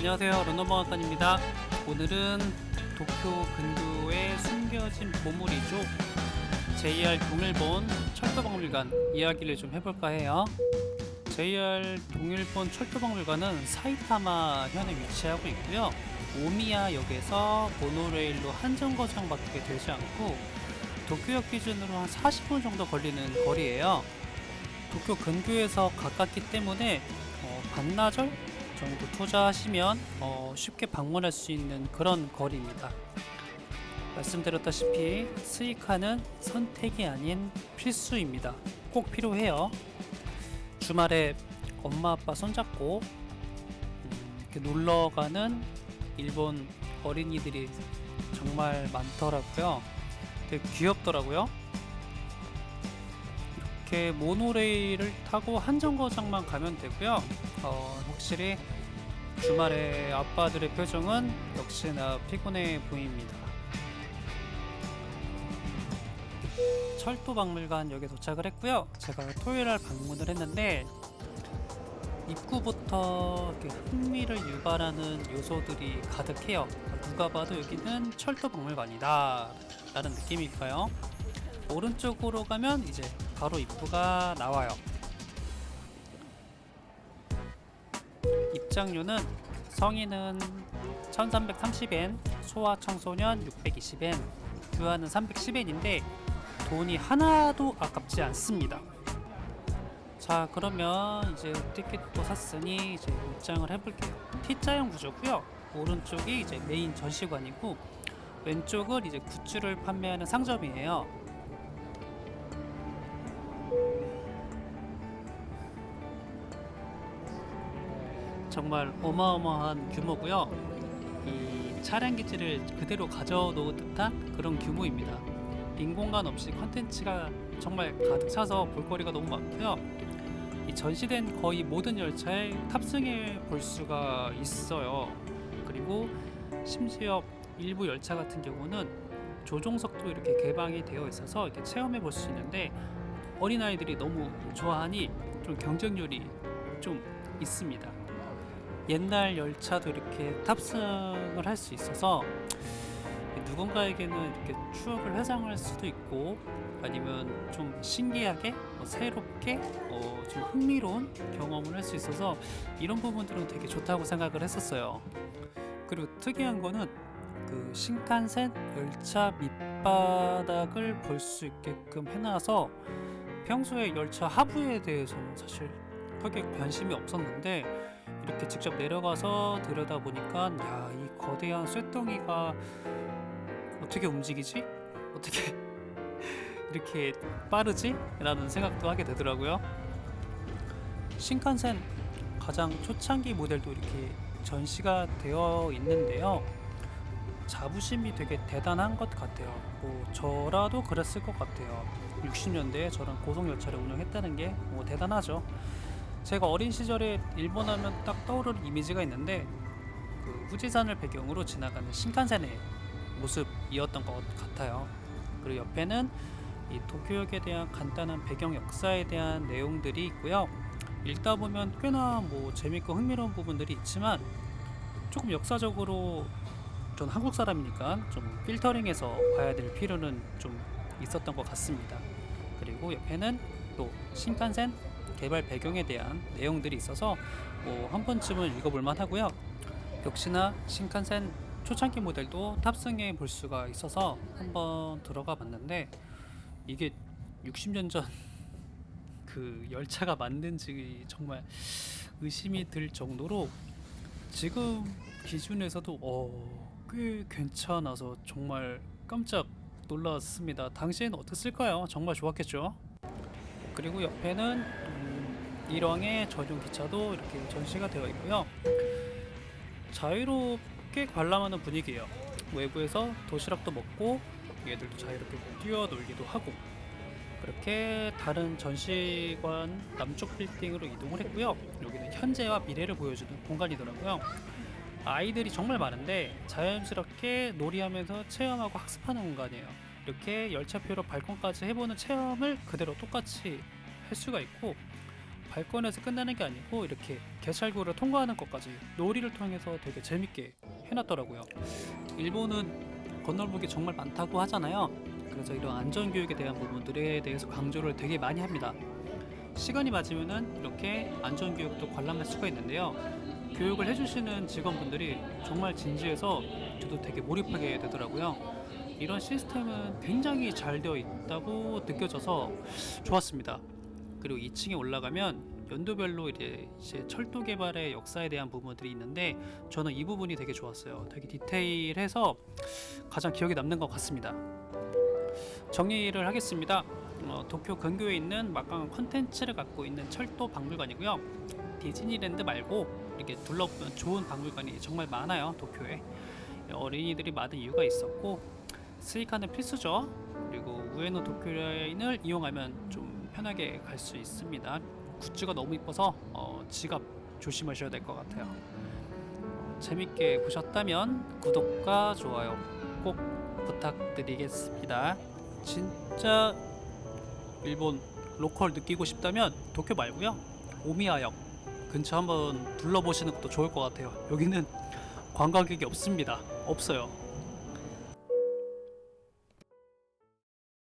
안녕하세요. 런던방학관입니다. 오늘은 도쿄 근교에 숨겨진 보물이죠. JR 동일본 철도박물관 이야기를 좀 해볼까 해요. JR 동일본 철도박물관은 사이타마 현에 위치하고 있고요. 오미야 역에서 모노레일로 한 정거장밖에 되지 않고 도쿄역 기준으로 한 40분 정도 걸리는 거리예요. 도쿄 근교에서 가깝기 때문에 어, 반나절 정도 투자하시면 어, 쉽게 방문할 수 있는 그런 거리입니다. 말씀드렸다시피 스이카는 선택이 아닌 필수입니다. 꼭 필요해요. 주말에 엄마 아빠 손잡고 음, 이렇게 놀러 가는 일본 어린이들이 정말 많더라고요. 되게 귀엽더라고요. 이렇게 모노레일을 타고 한 정거장만 가면 되고요. 어, 확실히 주말에 아빠들의 표정은 역시나 피곤해 보입니다. 철도박물관 역에 도착을 했고요. 제가 토요일 날 방문을 했는데 입구부터 흥미를 유발하는 요소들이 가득해요. 누가 봐도 여기는 철도박물관이다 라는 느낌일까요? 오른쪽으로 가면 이제 바로 입구가 나와요. 입장료는 성인은 1330엔, 소아 청소년 620엔, 교환은 310엔인데 돈이 하나도 아깝지 않습니다. 자 그러면 이제 티켓도 샀으니 이제 입장을 해볼게요. T자형 구조고요. 오른쪽이 이제 메인 전시관이고 왼쪽은 이제 굿즈를 판매하는 상점이에요. 정말 어마어마한 규모고요. 이 차량 기지를 그대로 가져놓은 듯한 그런 규모입니다. 빈 공간 없이 컨텐츠가 정말 가득 차서 볼거리가 너무 많고요. 이 전시된 거의 모든 열차에 탑승해 볼 수가 있어요. 그리고 심지어 일부 열차 같은 경우는 조종석도 이렇게 개방이 되어 있어서 이렇게 체험해 볼 수 있는데 어린아이들이 너무 좋아하니 좀 경쟁률이 좀 있습니다. 옛날 열차도 이렇게 탑승을 할 수 있어서 누군가에게는 이렇게 추억을 회상할 수도 있고 아니면 좀 신기하게 어, 새롭게 어, 좀 흥미로운 경험을 할 수 있어서 이런 부분들은 되게 좋다고 생각을 했었어요. 그리고 특이한 거는 그 신칸센 열차 밑바닥을 볼 수 있게끔 해놔서 평소에 열차 하부에 대해서는 사실 크게 관심이 없었는데 이렇게 직접 내려가서 들여다 보니까 야 이 거대한 쇳덩이가 어떻게 움직이지? 어떻게 이렇게 빠르지? 라는 생각도 하게 되더라고요. 신칸센 가장 초창기 모델도 이렇게 전시가 되어 있는데요. 자부심이 되게 대단한 것 같아요. 뭐 저라도 그랬을 것 같아요. 60년대에 저런 고속열차를 운영했다는 게 뭐 대단하죠. 제가 어린 시절에 일본 하면 딱 떠오르는 이미지가 있는데 그 후지산을 배경으로 지나가는 신칸센의 모습이었던 것 같아요. 그리고 옆에는 이 도쿄역에 대한 간단한 배경 역사에 대한 내용들이 있고요. 읽다 보면 꽤나 뭐 재밌고 흥미로운 부분들이 있지만 조금 역사적으로 전 한국 사람이니까 좀 필터링해서 봐야 될 필요는 좀 있었던 것 같습니다. 그리고 옆에는 또 신칸센 개발 배경에 대한 내용들이 있어서 뭐 한 번쯤은 읽어볼 만하고요. 역시나 신칸센 초창기 모델도 탑승해 볼 수가 있어서 한번 들어가 봤는데 이게 60년 전 그 열차가 맞는지 정말 의심이 들 정도로 지금 기준에서도 어, 꽤 괜찮아서 정말 깜짝 놀랐습니다. 당시에는 어땠을까요? 정말 좋았겠죠. 그리고 옆에는 음, 일왕의 전용 기차도 이렇게 전시가 되어 있고요. 자유롭게 관람하는 분위기예요. 외부에서 도시락도 먹고 얘들도 자유롭게 뛰어놀기도 하고 그렇게 다른 전시관 남쪽 빌딩으로 이동을 했고요. 여기는 현재와 미래를 보여주는 공간이더라고요. 아이들이 정말 많은데 자연스럽게 놀이하면서 체험하고 학습하는 공간이에요. 이렇게 열차표로 발권까지 해보는 체험을 그대로 똑같이 할 수가 있고 발권에서 끝나는 게 아니고 이렇게 개찰구를 통과하는 것까지 놀이를 통해서 되게 재밌게 해놨더라고요. 일본은 건널목이 정말 많다고 하잖아요. 그래서 이런 안전교육에 대한 부분들에 대해서 강조를 되게 많이 합니다. 시간이 맞으면은 이렇게 안전교육도 관람할 수가 있는데요. 교육을 해주시는 직원분들이 정말 진지해서 저도 되게 몰입하게 되더라고요. 이런 시스템은 굉장히 잘 되어 있다고 느껴져서 좋았습니다. 그리고 2층에 올라가면 연도별로 이제, 철도 개발의 역사에 대한 부분들이 있는데 저는 이 부분이 되게 좋았어요. 되게 디테일해서 가장 기억에 남는 것 같습니다. 정리를 하겠습니다. 어, 도쿄 근교에 있는 막강한 컨텐츠를 갖고 있는 철도 박물관이고요. 디즈니랜드 말고 이렇게 둘러보면 좋은 박물관이 정말 많아요. 도쿄에 어린이들이 많은 이유가 있었고 스이카는 필수죠. 그리고 우에노 도쿄라인을 이용하면 좀 편하게 갈 수 있습니다. 굿즈가 너무 이뻐서 어, 지갑 조심하셔야 될 것 같아요. 어, 재밌게 보셨다면 구독과 좋아요 꼭 부탁드리겠습니다. 진짜 일본 로컬 느끼고 싶다면 도쿄 말고요 오미야역 근처 한번 둘러보시는 것도 좋을 것 같아요. 여기는 관광객이 없습니다. 없어요.